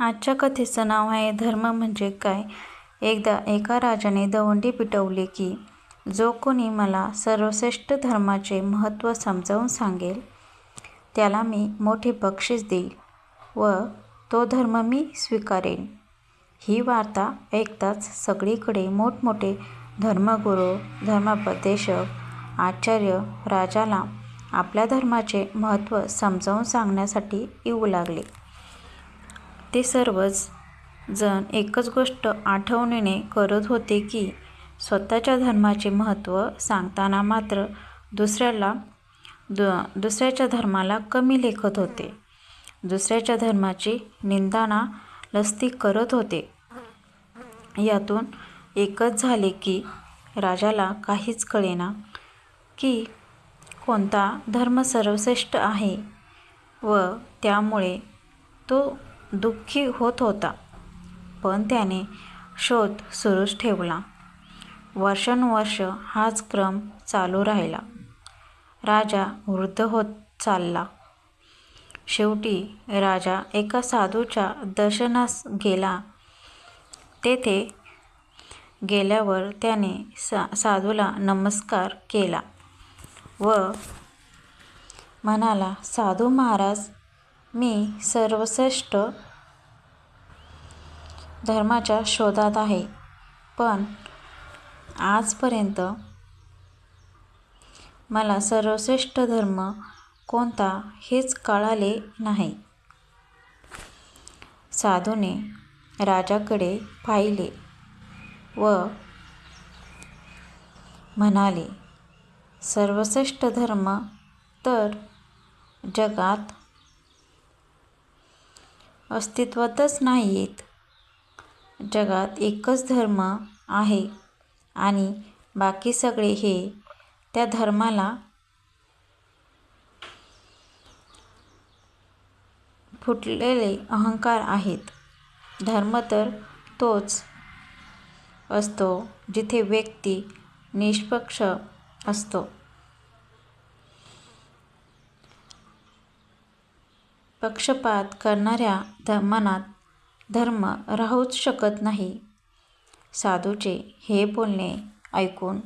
आजच्या कथेचं नाव आहे धर्म म्हणजे काय? एकदा एका राजाने दवंडी पिटवली की जो कोणी मला सर्वश्रेष्ठ धर्माचे महत्त्व समजावून सांगेल त्याला मी मोठे बक्षीस देईल व तो धर्म मी स्वीकारेन. ही वार्ता ऐकताच सगळीकडे मोठमोठे धर्मगुरू धर्मोपदेशक आचार्य राजाला आपल्या धर्माचे महत्त्व समजावून सांगण्यासाठी येऊ लागले. ते सर्वच जण एकच गोष्ट आठवणीने करत होते की स्वतःच्या धर्माचे महत्त्व सांगताना मात्र दुसऱ्याला दु दुसऱ्याच्या धर्माला कमी लेखत होते. दुसऱ्याच्या धर्माची निंदाना लस्ती करत होते. यातून एकच झाले की राजाला काहीच कळेना की कोणता धर्म सर्वश्रेष्ठ आहे व त्यामुळे तो दुःखी होत होता. पण त्याने शोध सुरूच ठेवला. वर्षानुवर्ष हाच क्रम चालू राहिला. राजा वृद्ध होत चालला. शेवटी राजा एका साधूच्या दर्शनास गेला. तेथे गेल्यावर त्याने सा साधूला नमस्कार केला व म्हणाला साधू महाराज मी सर्वश्रेष्ठ धर्माच्या शोधात आहे. पण आजपर्यंत मला सर्वश्रेष्ठ धर्म कोणता हेच कळाले नाही. साधूने राजाकडे पाहिले व म्हणाले सर्वश्रेष्ठ धर्म तर जगात अस्तित्वातच नाही आहेत जगात एकच धर्म आहे आणि बाकी सगळे हे त्या धर्माला फुटलेले अहंकार आहेत. धर्म तर तोच असतो जिथे व्यक्ती निष्पक्ष असतो. पक्षपात करणाऱ्या मनात धर्म राहूच शकत नाही. साधूचे हे बोलणे ऐकून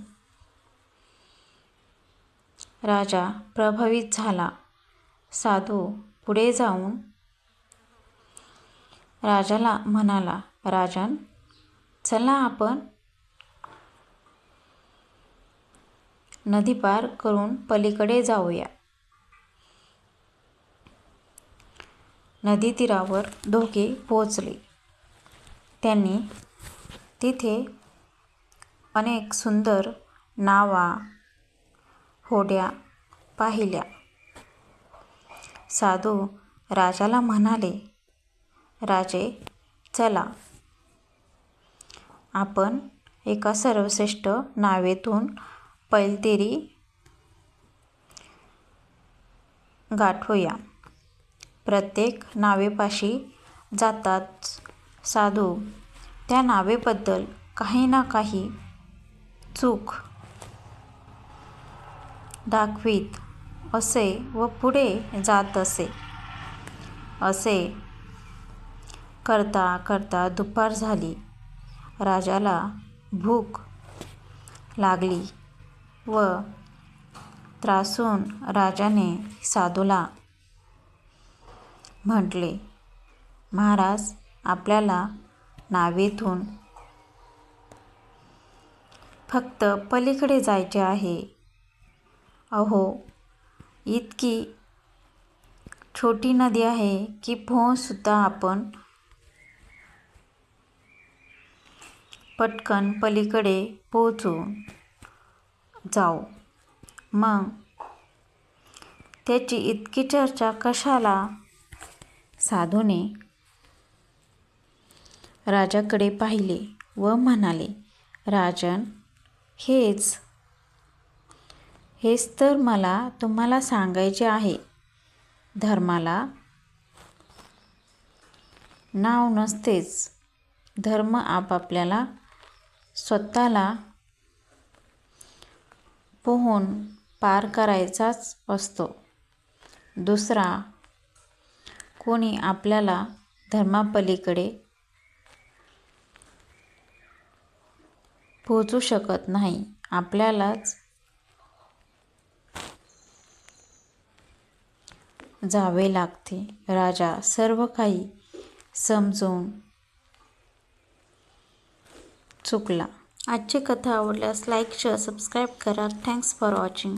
राजा प्रभावित झाला. साधू पुढे जाऊन राजाला म्हणाला राजन चला आपण नदी पार करून पलीकडे जाऊया. नदीतीरावर दोघे पोहोचले. त्यांनी तिथे अनेक सुंदर नावा होड्या पाहिल्या. साधू राजाला म्हणाले राजे चला. आपण एका सर्वश्रेष्ठ नावेतून पैलतेरी गाठूया. प्रत्येक नावेपाशी जाताच साधू. त्या नावेबद्दल काही ना काही चूक दाखवीत असे व पुढे जात असे. असे करता करता दुपार झाली. राजाला भूक लागली व त्रासून राजाने साधूला म्हटले महाराज आपल्याला नावेतून फक्त पलीकडे जायचे आहे. अहो इतकी छोटी नदी आहे की पोहोचसुद्धा आपण पटकन पलीकडे पोहोचून जाऊ. मग त्याची इतकी चर्चा कशाला साधूने राजाकडे पाहिले व म्हणाले राजन हेच हेच तर मला तुम्हाला सांगायचे आहे. धर्माला नाव नसतेच. धर्म आपापल्याला स्वतःला पोहून पार करायचाच असतो. दुसरा कोणी आपल्याला धर्मापलीकडे पोहोचू शकत नाही. आपल्यालाच जावे लागते. राजा सर्व काही समजून चुकला. आजची कथा आवडल्यास लाईक शेअर सबस्क्राईब करा. Thanks for watching